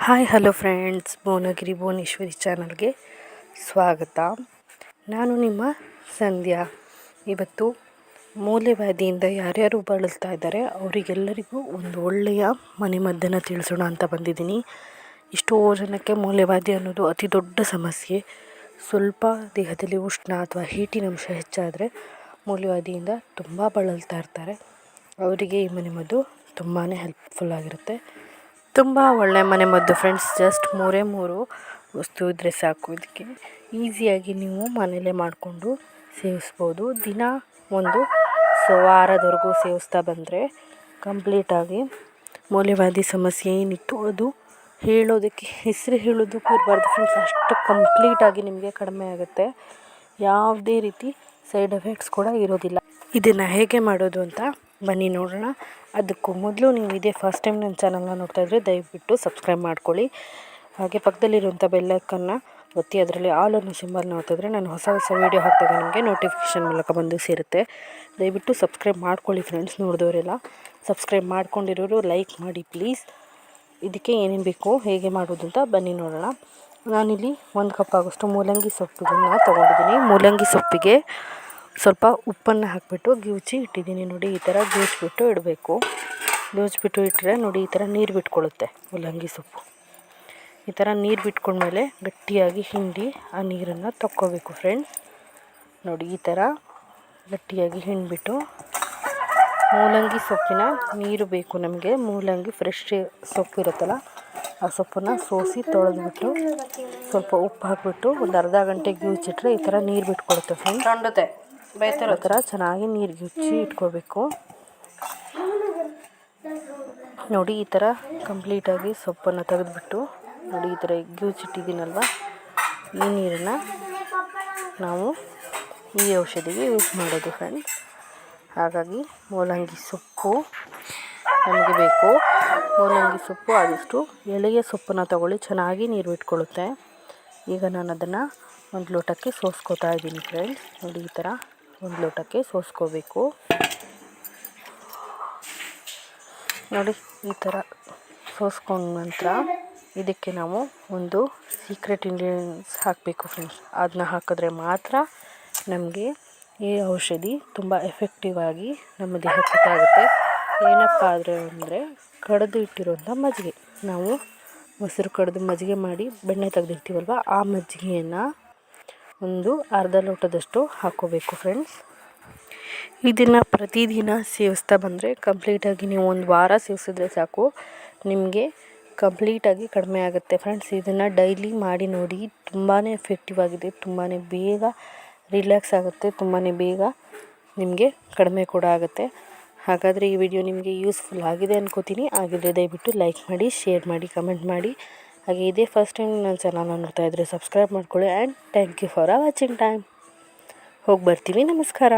Hi, hello friends. Bhuvanagiri Bhuvaneshwari ಚಾನಲ್ಗೆ ಸ್ವಾಗತ. ನಾನು ನಿಮ್ಮ ಸಂಧ್ಯಾ. ಇವತ್ತು ಮೂಲವ್ಯಾಧಿಯಿಂದ ಯಾರ್ಯಾರು ಬಳಲ್ತಾ ಇದ್ದಾರೆ, ಅವರಿಗೆಲ್ಲರಿಗೂ ಒಂದು ಒಳ್ಳೆಯ ಮನೆಮದ್ದನ್ನು ತಿಳಿಸೋಣ ಅಂತ ಬಂದಿದ್ದೀನಿ. ಎಷ್ಟೋ ಜನಕ್ಕೆ ಮೂಲವ್ಯಾಧಿ ಅನ್ನೋದು ಅತಿ ದೊಡ್ಡ ಸಮಸ್ಯೆ. ಸ್ವಲ್ಪ ದೇಹದಲ್ಲಿ ಉಷ್ಣ ಅಥವಾ ಹೀಟಿನ ಅಂಶ ಹೆಚ್ಚಾದರೆ ಮೂಲವ್ಯಾಧಿಯಿಂದ ತುಂಬ ಬಳಲ್ತಾ ಇರ್ತಾರೆ. ಅವರಿಗೆ ಈ ಮನೆಮದ್ದು ತುಂಬಾ ಹೆಲ್ಪ್ಫುಲ್ ಆಗಿರುತ್ತೆ. ತುಂಬ ಒಳ್ಳೆಯ ಮನೆಮದ್ದು ಫ್ರೆಂಡ್ಸ್ ಜಸ್ಟ್ ಮೂರೇ ಮೂರು ವಸ್ತು ಇದ್ದರೆ ಸಾಕು ಇದಕ್ಕೆ. ಈಸಿಯಾಗಿ ನೀವು ಮನೆಯಲ್ಲೇ ಮಾಡಿಕೊಂಡು ಸೇವಿಸ್ಬೋದು. ದಿನ ಒಂದು ಸೊ ವಾರದವರೆಗೂ ಸೇವಿಸ್ತಾ ಬಂದರೆ ಕಂಪ್ಲೀಟಾಗಿ ಮೌಲ್ಯವಾದಿ ಸಮಸ್ಯೆ ಏನಿತ್ತು ಅದು ಹೇಳೋದಕ್ಕೆ, ಹೆಸರು ಹೇಳೋದಕ್ಕೂ ಇರಬಾರ್ದು ಫ್ರೆಂಡ್ಸ್ ಅಷ್ಟು ಕಂಪ್ಲೀಟಾಗಿ ನಿಮಗೆ ಕಡಿಮೆ ಆಗುತ್ತೆ. ಯಾವುದೇ ರೀತಿ ಸೈಡ್ ಎಫೆಕ್ಟ್ಸ್ ಕೂಡ ಇರೋದಿಲ್ಲ. ಇದನ್ನು ಹೇಗೆ ಮಾಡೋದು ಅಂತ ಬನ್ನಿ ನೋಡೋಣ. ಅದಕ್ಕೂ ಮೊದಲು ನೀವು ಇದೇ ಫಸ್ಟ್ ಟೈಮ್ ನನ್ನ ಚಾನಲ್ನ ನೋಡ್ತಾ ಇದ್ದರೆ ದಯವಿಟ್ಟು ಸಬ್ಸ್ಕ್ರೈಬ್ ಮಾಡ್ಕೊಳ್ಳಿ. ಹಾಗೆ ಪಕ್ಕದಲ್ಲಿರುವಂಥ ಬೆಲ್ಲಕ್ಕನ್ನು ಒತ್ತಿ, ಅದರಲ್ಲಿ ಆಲ್ ಅನ್ನೋ ಸಿಂಬಲ್ ಒತ್ತಿದ್ರೆ ನಾನು ಹೊಸ ಹೊಸ ವೀಡಿಯೋ ಹಾಕಿದಾಗ ನಿಮಗೆ ನೋಟಿಫಿಕೇಷನ್ ಮೂಲಕ ಬಂದು ಸೇರುತ್ತೆ. ದಯವಿಟ್ಟು ಸಬ್ಸ್ಕ್ರೈಬ್ ಮಾಡ್ಕೊಳ್ಳಿ ಫ್ರೆಂಡ್ಸ್ ನೋಡಿದವರೆಲ್ಲ ಸಬ್ಸ್ಕ್ರೈಬ್ ಮಾಡ್ಕೊಂಡಿರೋರು ಲೈಕ್ ಮಾಡಿ ಪ್ಲೀಸ್ ಇದಕ್ಕೆ ಏನೇನು ಬೇಕು ಹೇಗೆ ಮಾಡೋದು ಅಂತ ಬನ್ನಿ ನೋಡೋಣ. ನಾನಿಲ್ಲಿ ಒಂದು ಕಪ್ ಆಗೋಷ್ಟು ಮೂಲಂಗಿ ಸೊಪ್ಪನ್ನು ತೊಗೊಂಡಿದ್ದೀನಿ. ಮೂಲಂಗಿ ಸೊಪ್ಪಿಗೆ ಸ್ವಲ್ಪ ಉಪ್ಪನ್ನು ಹಾಕಿಬಿಟ್ಟು ಗಿವುಚಿ ಇಟ್ಟಿದ್ದೀನಿ. ನೋಡಿ, ಈ ಥರ ಗಿವ್ಚಿಬಿಟ್ಟು ಇಡಬೇಕು. ಗಿವ್ಚಿಬಿಟ್ಟು ಇಟ್ಟರೆ ನೋಡಿ, ಈ ಥರ ನೀರು ಬಿಟ್ಕೊಳ್ಳುತ್ತೆ, ಮೂಲಂಗಿ ಸೊಪ್ಪು. ಈ ಥರ ನೀರು ಬಿಟ್ಕೊಂಡ್ಮೇಲೆ ಗಟ್ಟಿಯಾಗಿ ಹಿಂಡಿ ಆ ನೀರನ್ನು ತಕ್ಕೋಬೇಕು ಫ್ರೆಂಡ್ಸ್ ನೋಡಿ, ಈ ಥರ ಗಟ್ಟಿಯಾಗಿ ಹಿಂಡಿಬಿಟ್ಟು ಮೂಲಂಗಿ ಸೊಪ್ಪಿನ ನೀರು ಬೇಕು ನಮಗೆ. ಮೂಲಂಗಿ ಫ್ರೆಶ್ ಸೊಪ್ಪು ಇರುತ್ತಲ್ಲ, ಆ ಸೊಪ್ಪನ್ನು ಸೋಸಿ ತೊಳೆದ್ಬಿಟ್ಟು ಸ್ವಲ್ಪ ಉಪ್ಪು ಹಾಕಿಬಿಟ್ಟು ಒಂದು ಅರ್ಧ ಗಂಟೆ ಗೀಚಿಟ್ರೆ ಈ ಥರ ನೀರು ಬಿಟ್ಕೊಳುತ್ತೆ ಫ್ರೆಂಡ್ಸ್ ಬೇಯ್ತಿರೋ ಥರ ಚೆನ್ನಾಗಿ ನೀರು ಗಿಚ್ಚಿ ಇಟ್ಕೋಬೇಕು. ನೋಡಿ ಈ ಥರ ಕಂಪ್ಲೀಟಾಗಿ ಸೊಪ್ಪನ್ನು ತೆಗೆದುಬಿಟ್ಟು ನೋಡಿ ಈ ಥರ ಗಿವ್ಚಿಟ್ಟಿದ್ದೀನಲ್ವ ಈ ನೀರನ್ನು ನಾವು ಈ ಔಷಧಿಗೆ ಯೂಸ್ ಮಾಡೋದು ಫ್ರೆಂಡ್ ಹಾಗಾಗಿ ಮೂಲಂಗಿ ಸೊಪ್ಪು ನಮಗೆ ಬೇಕು. ಮೂಲಂಗಿ ಸೊಪ್ಪು ಆದಷ್ಟು ಎಳೆಯ ಸೊಪ್ಪನ್ನು ತಗೊಳ್ಳಿ ಚೆನ್ನಾಗಿ ನೀರು ಬಿಟ್ಕೊಳ್ಳುತ್ತೆ ಈಗ ನಾನು ಅದನ್ನು ಒಂದು ಲೋಟಕ್ಕೆ ಸೋಸ್ಕೋತಾ ಇದ್ದೀನಿ ಫ್ರೆಂಡ್ಸ್ ನೋಡಿ ಈ ಥರ ಒಂದು ಲೋಟಕ್ಕೆ ಸೋಸ್ಕೋಬೇಕು. ನೋಡಿ, ಈ ಥರ ಸೋಸ್ಕೊಂಡ ನಂತರ ಇದಕ್ಕೆ ನಾವು ಒಂದು ಸೀಕ್ರೆಟ್ ಇಂಗ್ರೀಡಿಯೆಂಟ್ಸ್ ಹಾಕಬೇಕು ಫ್ರೆಂಡ್ಸ್ ಅದನ್ನ ಹಾಕಿದ್ರೆ ಮಾತ್ರ ನಮಗೆ ಈ ಔಷಧಿ ತುಂಬ ಎಫೆಕ್ಟಿವ್ ಆಗಿ ನಮ್ಮ ದೇಹಕ್ಕೆ ಆಗುತ್ತೆ ಏನಪ್ಪ ಆದರೆ ಅಂದರೆ ಕಡಿದು ಇಟ್ಟಿರೋಂಥ ಮಜ್ಜಿಗೆ. ನಾವು ಮೊಸರು ಕಡಿದು ಮಜ್ಜಿಗೆ ಮಾಡಿ, ಬೆಣ್ಣೆ ತೆಗೆದಿರ್ತೀವಲ್ವ, ಆ ಮಜ್ಜಿಗೆಯನ್ನು ಒಂದು ಅರ್ಧ ಲೋಟದಷ್ಟು ಹಾಕ್ಕೋಬೇಕು ಫ್ರೆಂಡ್ಸ್ ಇದನ್ನು ಪ್ರತಿದಿನ ಸೇವಿಸ್ತಾ ಬಂದರೆ ಕಂಪ್ಲೀಟಾಗಿ ನೀವು ಒಂದು ವಾರ ಸೇವಿಸಿದ್ರೆ ಸಾಕು. ನಿಮಗೆ ಕಂಪ್ಲೀಟಾಗಿ ಕಡಿಮೆ ಆಗುತ್ತೆ ಫ್ರೆಂಡ್ಸ್ ಇದನ್ನು ಡೈಲಿ ಮಾಡಿ ನೋಡಿ ತುಂಬಾ ಎಫೆಕ್ಟಿವ್ ಆಗಿದೆ. ತುಂಬಾ ಬೇಗ ರಿಲ್ಯಾಕ್ಸ್ ಆಗುತ್ತೆ. ತುಂಬಾ ಬೇಗ ನಿಮಗೆ ಕಡಿಮೆ ಕೂಡ ಆಗುತ್ತೆ. ಹಾಗಾದರೆ ಈ ವಿಡಿಯೋ ನಿಮಗೆ ಯೂಸ್ಫುಲ್ ಆಗಿದೆ ಅನ್ಕೋತೀನಿ. ಆಗಿದ್ರೆ ದಯವಿಟ್ಟು ಲೈಕ್ ಮಾಡಿ ಶೇರ್ ಮಾಡಿ ಕಮೆಂಟ್ ಮಾಡಿ. ಹಾಗೆ ಇದೇ ಫಸ್ಟ್ ಟೈಮ್ ನನ್ನ ಚಾನಲ್ನ ನೋಡ್ತಾ ಇದ್ದರೆ ಸಬ್ಸ್ಕ್ರೈಬ್ ಮಾಡ್ಕೊಳ್ಳಿ and thank you for uh watching time ಹೋಗಿ ಬರ್ತೀವಿ, ನಮಸ್ಕಾರ.